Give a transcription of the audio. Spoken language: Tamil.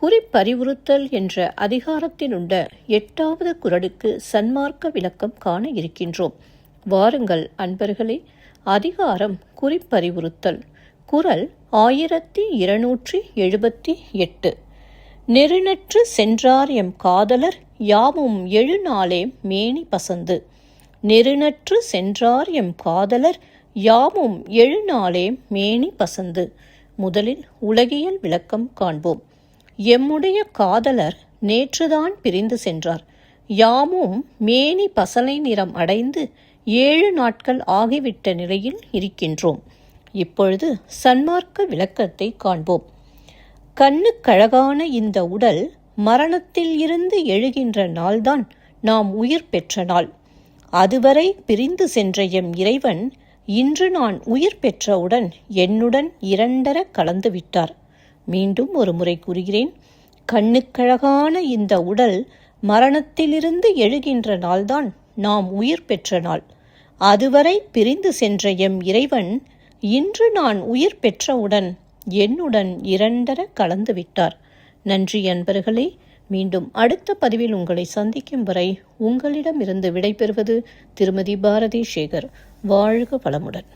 குறிப்பறிவுறுத்தல் என்ற அதிகாரத்தினுண்ட எட்டாவது குரலுக்கு சன்மார்க்க விளக்கம் காண இருக்கின்றோம். வாருங்கள் அன்பர்களே அதிகாரம் குறிப்பறிவுறுத்தல். குரல் ஆயிரத்தி இருநூற்றி எழுபத்தி எட்டு. நெருநற்று சென்றார் எம் காதலர் யாவும் எழுநாளே மேனி பசந்து. நெருநற்று சென்றார் எம் காதலர் யாவும் எழுநாளே மேனி பசந்து. முதலில் உலகியல் விளக்கம் காண்போம். எம்முடைய காதலர் நேற்றுதான் பிரிந்து சென்றார். யாமும் மேனி பசலை நிறம் அடைந்து ஏழு நாட்கள் ஆகிவிட்ட நிலையில் இருக்கின்றோம். இப்பொழுது சன்மார்க்க விளக்கத்தை காண்போம். கண்ணுக்கழகான இந்த உடல் மரணத்தில் இருந்து எழுகின்ற நாள்தான் நாம் உயிர் பெற்ற நாள். அதுவரை பிரிந்து சென்ற எம் இறைவன் இன்று நான் உயிர் பெற்றவுடன் என்னுடன் இரண்டர கலந்துவிட்டார். மீண்டும் ஒரு முறை கூறுகிறேன். கண்ணுக்கழகான இந்த உடல் மரணத்திலிருந்து எழுகின்ற நாள்தான் நாம் உயிர் பெற்ற நாள். அதுவரை பிரிந்து சென்ற எம் இறைவன் இன்று நான் உயிர் பெற்றவுடன் என்னுடன் இரண்டர கலந்து விட்டார். நன்றி அன்பர்களே மீண்டும் அடுத்த பதிவில் உங்களை சந்திக்கும் வரை உங்களிடமிருந்து விடைபெறுவது திருமதி பாரதி சேகர். வாழ்க வளமுடன்.